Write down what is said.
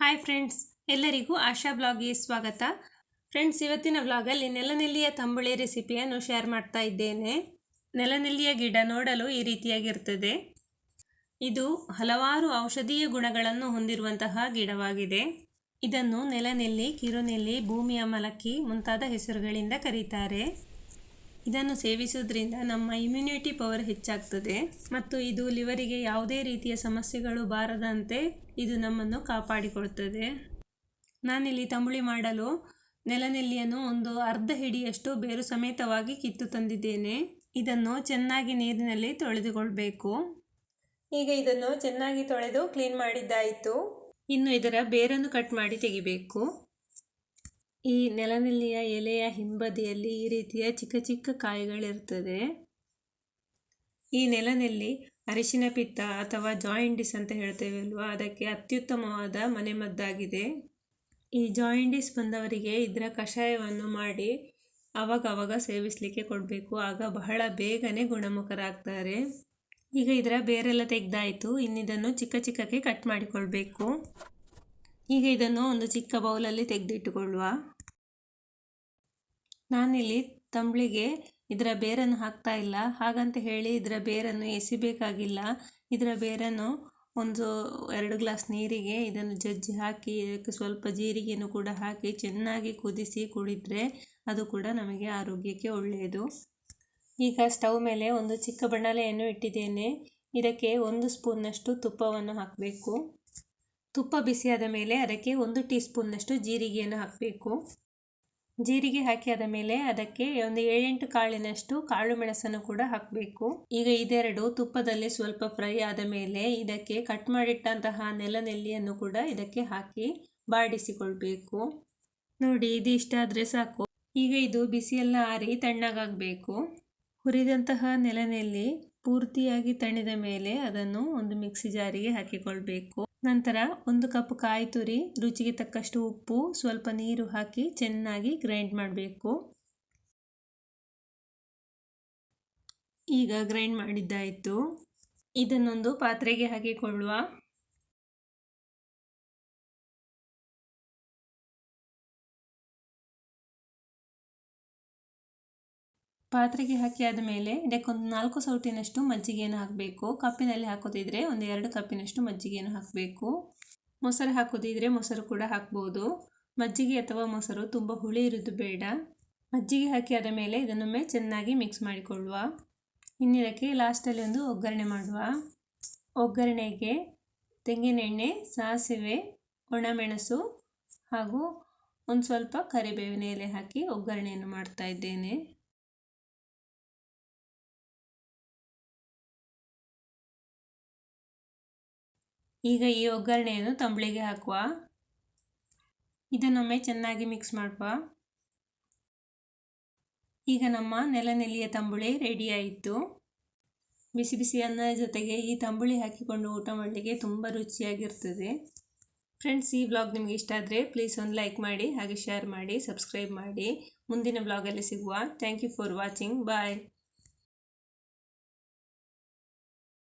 Hi friends ಎಲ್ಲರಿಗೂ ಆಶಾ ಬ್ಲಾಗ್ಗೆ ಸ್ವಾಗತ. Friends ಇವತ್ತಿನ ಬ್ಲಾಗಲ್ಲಿ ನೆಲನೆಲ್ಲಿಯ ತಂಬುಳಿ ರೆಸಿಪಿಯನ್ನು ಶೇರ್ ಮಾಡ್ತಾ ಇದ್ದೇನೆ. ನೆಲನೆಲ್ಲಿಯ ಗಿಡ ನೋಡಲು ಈ ರೀತಿಯಾಗಿರ್ತದೆ. ಇದು ಹಲವಾರು ಔಷಧೀಯ ಗುಣಗಳನ್ನು ಹೊಂದಿರುವಂತಹ ಗಿಡವಾಗಿದೆ. ಇದನ್ನು ನೆಲನೆಲ್ಲಿ, ಕಿರುನೆಲ್ಲಿ, ಭೂಮಿಯ ಮಲಕ್ಕಿ ಮುಂತಾದ ಹೆಸರುಗಳಿಂದ ಕರೀತಾರೆ. ಇದನ್ನು ಸೇವಿಸುವುದರಿಂದ ನಮ್ಮ ಇಮ್ಯುನಿಟಿ ಪವರ್ ಹೆಚ್ಚಾಗ್ತದೆ. ಮತ್ತು ಇದು ಲಿವರಿಗೆ ಯಾವುದೇ ರೀತಿಯ ಸಮಸ್ಯೆಗಳು ಬಾರದಂತೆ ಇದು ನಮ್ಮನ್ನು ಕಾಪಾಡಿಕೊಳ್ತದೆ. ನಾನಿಲ್ಲಿ ತಂಬುಳಿ ಮಾಡಲು ನೆಲನೆಲ್ಲಿಯನ್ನು ಒಂದು ಅರ್ಧ ಹಿಡಿಯಷ್ಟು ಬೇರು ಸಮೇತವಾಗಿ ಕಿತ್ತು ತಂದಿದ್ದೇನೆ. ಇದನ್ನು ಚೆನ್ನಾಗಿ ನೀರಿನಲ್ಲಿ ತೊಳೆದುಕೊಳ್ಬೇಕು. ಈಗ ಇದನ್ನು ಚೆನ್ನಾಗಿ ತೊಳೆದು ಕ್ಲೀನ್ ಮಾಡಿದ್ದಾಯಿತು. ಇನ್ನು ಇದರ ಬೇರನ್ನು ಕಟ್ ಮಾಡಿ ತೆಗಿಬೇಕು. ಈ ನೆಲನೆಲ್ಲಿಯ ಎಲೆಯ ಹಿಂಬದಿಯಲ್ಲಿ ಈ ರೀತಿಯ ಚಿಕ್ಕ ಚಿಕ್ಕ ಕಾಯಿಗಳಿರ್ತದೆ ಈ ನೆಲನೆಲ್ಲಿ ಅರಿಶಿನ ಪಿತ್ತ ಅಥವಾ ಜಾಯಿಂಡಿಸ್ ಅಂತ ಹೇಳ್ತೇವೆ ಅಲ್ವಾ? ಅದಕ್ಕೆ ಅತ್ಯುತ್ತಮವಾದ ಮನೆಮದ್ದಾಗಿದೆ. ಈ ಜಾಯಿಂಡಿಸ್ ಬಂದವರಿಗೆ ಇದರ ಕಷಾಯವನ್ನು ಮಾಡಿ ಅವಾಗವಾಗ ಸೇವಿಸಲಿಕ್ಕೆ ಕೊಡಬೇಕು. ಆಗ ಬಹಳ ಬೇಗನೆ ಗುಣಮುಖರಾಗ್ತಾರೆ. ಈಗ ಇದರ ಬೇರೆಲ್ಲ ತೆಗೆದಾಯಿತು. ಇನ್ನಿದನ್ನು ಚಿಕ್ಕ ಚಿಕ್ಕಕ್ಕೆ ಕಟ್ ಮಾಡಿಕೊಳ್ಬೇಕು. ಈಗ ಇದನ್ನು ಒಂದು ಚಿಕ್ಕ ಬೌಲಲ್ಲಿ ತೆಗೆದಿಟ್ಟುಕೊಳ್ಳುವ. ನಾನಿಲ್ಲಿ ತಂಬಳಿಗೆ ಇದರ ಬೇರನ್ನು ಹಾಕ್ತಾ ಇಲ್ಲ. ಹಾಗಂತ ಹೇಳಿ ಇದರ ಬೇರನ್ನು ಎಸಿಬೇಕಾಗಿಲ್ಲ. ಇದರ ಬೇರನ್ನು ಒಂದು ಎರಡು ಗ್ಲಾಸ್ ನೀರಿಗೆ ಇದನ್ನು ಜಜ್ಜಿ ಹಾಕಿ, ಇದಕ್ಕೆ ಸ್ವಲ್ಪ ಜೀರಿಗೆಯನ್ನು ಕೂಡ ಹಾಕಿ ಚೆನ್ನಾಗಿ ಕುದಿಸಿ ಕುಡಿದರೆ ಅದು ಕೂಡ ನಮಗೆ ಆರೋಗ್ಯಕ್ಕೆ ಒಳ್ಳೆಯದು. ಈಗ ಸ್ಟವ್ ಮೇಲೆ ಒಂದು ಚಿಕ್ಕ ಬಣ್ಣಲೆಯನ್ನು ಇಟ್ಟಿದ್ದೇನೆ. ಇದಕ್ಕೆ ಒಂದು ಸ್ಪೂನ್ನಷ್ಟು ತುಪ್ಪವನ್ನು ಹಾಕಬೇಕು. ತುಪ್ಪ ಬಿಸಿಯಾದ ಮೇಲೆ ಅದಕ್ಕೆ ಒಂದು ಟೀ ಸ್ಪೂನ್ನಷ್ಟು ಜೀರಿಗೆಯನ್ನು ಹಾಕಬೇಕು. ಜೀರಿಗೆ ಹಾಕಿ ಆದ ಮೇಲೆ ಅದಕ್ಕೆ ಒಂದು ಏಳೆಂಟು ಕಾಳಿನಷ್ಟು ಕಾಳು ಮೆಣಸನ್ನು ಕೂಡ ಹಾಕಬೇಕು. ಈಗ ಇದೆರಡು ತುಪ್ಪದಲ್ಲಿ ಸ್ವಲ್ಪ ಫ್ರೈ ಆದ ಮೇಲೆ ಇದಕ್ಕೆ ಕಟ್ ಮಾಡಿಟ್ಟಂತಹ ನೆಲನೆಲ್ಲಿಯನ್ನು ಕೂಡ ಇದಕ್ಕೆ ಹಾಕಿ ಬಾಡಿಸಿಕೊಳ್ಬೇಕು. ನೋಡಿ, ಇದು ಇಷ್ಟ ಆದರೆ ಸಾಕು. ಈಗ ಇದು ಬಿಸಿಯೆಲ್ಲ ಆರಿ ತಣ್ಣಗಾಗಬೇಕು. ಹುರಿದಂತಹ ನೆಲನೆಲ್ಲಿ ಪೂರ್ತಿಯಾಗಿ ತಣಿದ ಮೇಲೆ ಅದನ್ನು ಒಂದು ಮಿಕ್ಸಿ ಜಾರಿಗೆ ಹಾಕಿಕೊಳ್ಬೇಕು. ನಂತರ ಒಂದು ಕಪ್ ಕಾಯಿ ತುರಿ, ರುಚಿಗೆ ತಕ್ಕಷ್ಟು ಉಪ್ಪು, ಸ್ವಲ್ಪ ನೀರು ಹಾಕಿ ಚೆನ್ನಾಗಿ ಗ್ರೈಂಡ್ ಮಾಡಬೇಕು. ಈಗ ಗ್ರೈಂಡ್ ಮಾಡಿದ್ದಾಯಿತು. ಇದನ್ನೊಂದು ಪಾತ್ರೆಗೆ ಹಾಕಿಕೊಳ್ಳುವ. ಪಾತ್ರೆಗೆ ಹಾಕಿ ಆದಮೇಲೆ ಇದಕ್ಕೆ ಒಂದು ನಾಲ್ಕು ಸೌಟಿನಷ್ಟು ಮಜ್ಜಿಗೆಯನ್ನು ಹಾಕಬೇಕು. ಕಪ್ಪಿನಲ್ಲಿ ಹಾಕೋದಿದ್ರೆ ಒಂದು ಎರಡು ಕಪ್ಪಿನಷ್ಟು ಮಜ್ಜಿಗೆಯನ್ನು ಹಾಕಬೇಕು. ಮೊಸರು ಹಾಕೋದಿದ್ರೆ ಮೊಸರು ಕೂಡ ಹಾಕ್ಬೋದು. ಮಜ್ಜಿಗೆ ಅಥವಾ ಮೊಸರು ತುಂಬ ಹುಳಿ ಇರೋದು ಬೇಡ. ಮಜ್ಜಿಗೆ ಹಾಕಿ ಆದ ಮೇಲೆ ಇದನ್ನೊಮ್ಮೆ ಚೆನ್ನಾಗಿ ಮಿಕ್ಸ್ ಮಾಡಿಕೊಳ್ಳುವ. ಇನ್ನಿದಕ್ಕೆ ಲಾಸ್ಟಲ್ಲಿ ಒಂದು ಒಗ್ಗರಣೆ ಮಾಡುವ. ಒಗ್ಗರಣೆಗೆ ತೆಂಗಿನೆಣ್ಣೆ, ಸಾಸಿವೆ, ಒಣಮೆಣಸು ಹಾಗೂ ಒಂದು ಸ್ವಲ್ಪ ಕರಿಬೇವಿನ ಎಲೆ ಹಾಕಿ ಒಗ್ಗರಣೆಯನ್ನು ಮಾಡ್ತಾ ಇದ್ದೇನೆ. ಈಗ ಈ ಒಗ್ಗರಣೆಯನ್ನು ತಂಬಳಿಗೆ ಹಾಕುವ. ಇದನ್ನೊಮ್ಮೆ ಚೆನ್ನಾಗಿ ಮಿಕ್ಸ್ ಮಾಡುವ. ಈಗ ನಮ್ಮ ನೆಲನೆಲಿಯ ತಂಬುಳಿ ರೆಡಿಯಾಯಿತು ಬಿಸಿ ಬಿಸಿ ಅನ್ನದ ಜೊತೆಗೆ ಈ ತಂಬುಳಿ ಹಾಕಿಕೊಂಡು ಊಟ ಮಾಡಲಿಕ್ಕೆ ತುಂಬ ರುಚಿಯಾಗಿರ್ತದೆ. ಫ್ರೆಂಡ್ಸ್ ಈ ಬ್ಲಾಗ್ ನಿಮಗೆ ಇಷ್ಟ ಆದರೆ ಪ್ಲೀಸ್ ಒಂದು ಲೈಕ್ ಮಾಡಿ, ಹಾಗೆ ಶೇರ್ ಮಾಡಿ ಸಬ್ಸ್ಕ್ರೈಬ್ ಮಾಡಿ. ಮುಂದಿನ ಬ್ಲಾಗಲ್ಲಿ ಸಿಗುವ. Thank you for watching bye